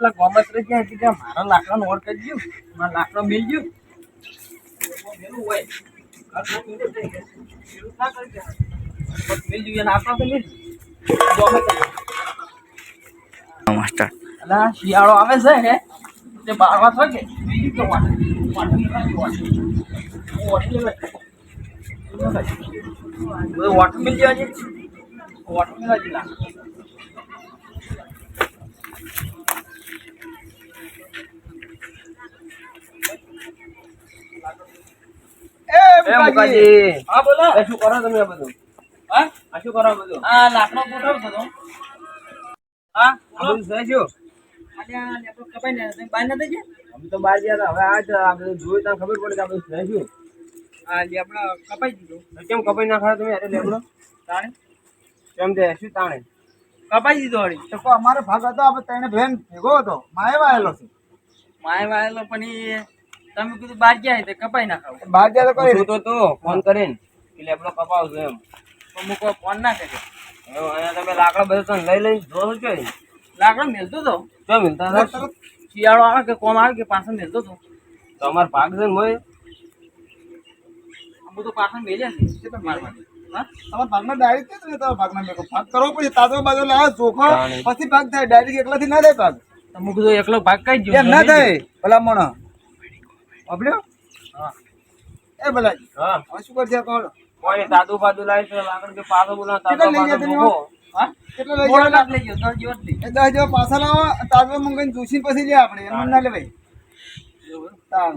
પેલા હતી ત્યાં મારા લાકડાનો ઓર કરી ગયું મારા લાકડો મિલ ગયું. શિયાળો આવે છે ને, તે બાર થાય વાગે બીજું તો વાટ વાટ વાટ વોટર મિલ જવા છે. વોટર મિલ જ લાગે. એ મુકાજી. હા બોલો. એ શું કરો તમે આ બધું? હા? આ શું કરો બધું? આ લાકડો ગોઠવતો હતો હા આ બધું છે? અલ્યા લેપટોપ કપાઈ ને તમે બહાર નતા ગયા? અમે તો બહાર ગયા હતા. હવે આ જ આ બધું જોયું તો ખબર પડે કે આપણે બધું છે શું? આ લેપડો કપાઈ દીધો. કેમ કપાઈ નાખ્યા તમે અરે લેબડો તાણે. કેમ તે શું તાણે? કપાઈ દીધો વળી. તો અમારો ભાગ હતો આપણે ત્રણે બહેન ભેગો હતો. માય વાયેલો છે. માય વાયેલો પણ તમે કીધું બહાર ગયા તે કપાઈ નાખાવ બહાર ગયા તો કોઈ પૂછું તો તો ફોન કરીને. કે લેબડો કપાવજો એમ. તો મૂકો ફોન ના હવે અહીંયા તમે લાકડા બધું તમે લઈ લઈને જોવો છો ને લાકડો મેલતો તો. જો મિલતા હતા? શિયાળો આવે કે કોમ આવે કે પાછળ મેલતો તો. તો અમાર ભાગ છે ને મોય. અમુ તો પાછળ મેલ્યા ને કેટલા માટે તમારા ભાગમાં ડાયરેક્ટ કે તમે તમારા ભાગના મેકો ભાગ કરવો પડે તાજો બાજુ લાવો ચોખો. પછી ભાગ થાય. ડાયરેક્ટ એકલાથી ના થાય ભાગ. તો મૂક તો એકલો ભાગ કઈ જ એમ ના થાય ભલા મોણો હા એ બલાજી હા હવે શું કરશે કોણ કોઈ દાદુ બાદુ લાવી છે લાકડ કે પાછો બોલા કેટલા તાતો લઈ ગયા પાછો. હા કેટલા લઈ ગયા લાખ લઈ ગયો પાછા લાવો પછી લે આપણે એમ ના તાણ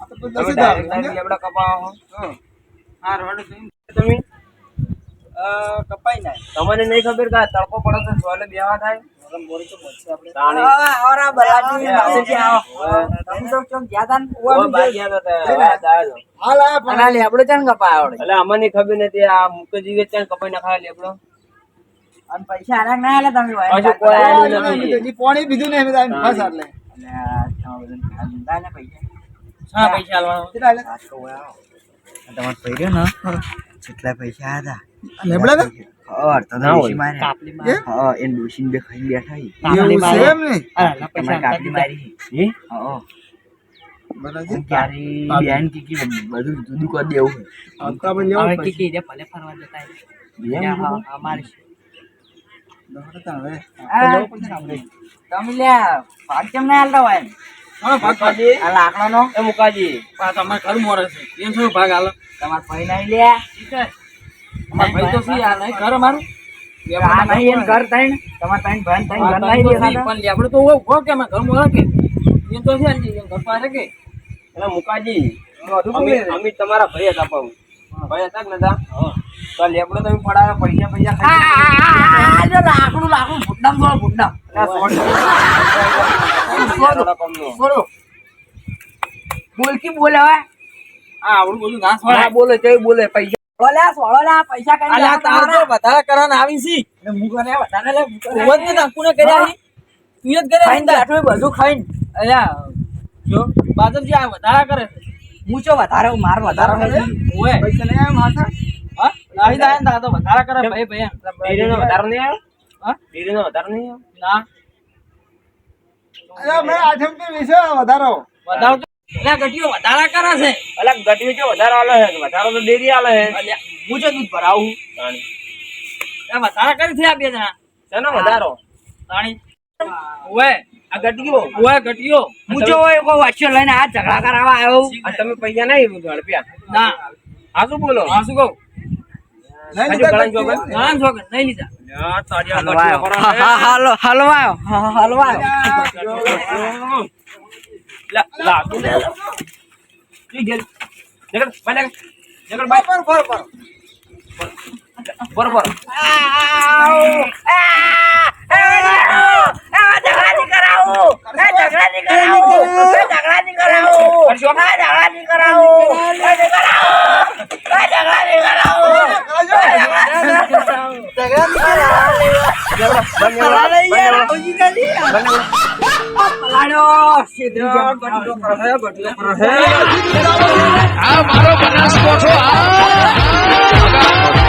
આ તો પછી? લેબડા કપાવો હા. હા તમે કપાઈ નાખ તમને નહીં ખબર કે તડકો પડે તો સોલે બેવા થાય તાણે. ઓય બાઈ ગયા હતા તે, હવે આ જાય તો. હાલ આ પણ એટલે અમને ખબર નથી આ મુકેજી કે ત્યાં કપાઈ નાખાય લેબડો પાછું કોઈ આ આવ્યું નહીં, નથી હજી પાણી નહીં અમે બસ આટલે. હા પૈસા આલવાનો કેટલા આલે? તમારે પૈડ્યો ને કેટલા પૈસા હતા લેબડા ને? હા તો ના હોય. ડોશી માર્યા કાપલી માં હા એને ડોશીને બે ખાઈને બેઠા છે. એવું ને? હા કાપલી મારી હે? હા બેન બધું જુદું કરી દેવું. આપણે હવે કીકી ભલે ફરવા જતા બેન. એ મુકાજી તમારે ઘર મોરે છે. એમ શું ભાગ આલો તમારે પૈ નહીં લે. ઠીક છે. અમારે ભાઈ તો શું આ નહીં? ઘર અમારું? ઘર નહીં ને ઘર તમારે તૈણ ભાઈ ઘર લાવી દે પણ લેબડું તો હોય ઊભો કે અમારે ઘર મોરે કે એમ તો છે ને ઘર પાસે કે? એટલે મુકાજી અમે બોલે. તમારા ભાઈ હતા પાઉં ભાઈ હતા કે નતા? તો લેબડો તમે પડાવે પૈસા પૈસા ખાઈ લાકડું લાકડું ભૂંડામ થોડો ભૂંડામ. ગયા. બોલકી બોલે હવે. આ આવડું બધું ના ના બોલે તો બોલે? પૈસા. બોલે સોળો પૈસા કરી અલ્યા તાર તો વધારે કરવાના આવી હું કરે બધાને લે હું ને તાંકુને કર્યા તું જ બધું ખાઈને. અલ્યા જો બાદરજી આ વધારા કરે છે. હું વધારે માર વધારે નથી ઓય પૈસા લઈ આવ્યા માથા? હા? આવી જાય ને તો વધારા કરે ભાઈ ભાઈ એમ. વધારો નહીં આવ્યો? હા? ડેરીનો વધારો નહીં આવ્યો? ના. અરે મેં આઠમ કે વિશે વધારો. વધારો તો અલ્યા ગટીઓ વધારા કરે છે. અલા ગટીઓ જો વધારો આલે છે? વધારો તો ડેરી આલે છે. અલ્યા હું જો દૂધ ભરાવું? તાણી. વધારા કરી છે આ બે જણા. શેનો વધારો? તાણી. આ ગટીઓ ઓય ગટીઓ હું લઈને આ ઝઘડા કરાવવા આવ્યો અને તમે પૈસા નહીં ઝડપ્યા ના. આ શું બોલો? કહું? નહીં હજુ લીધા ગળાઈ ગયો કશું? ભાઈ? ના છોકર નહીં લીધા યા, તારી આ હલવાયો ગટીઓ કરો હા, ને. હા, હલો હલવાયો હા, હા, હલવાયો લા, લા, તું લે. ઈ ઘેર. નીકળ, બહાર નીકળ. નીકળ, બહાર. પર, પર, પર. બરોબર આ મારો બનાસકોઠો આ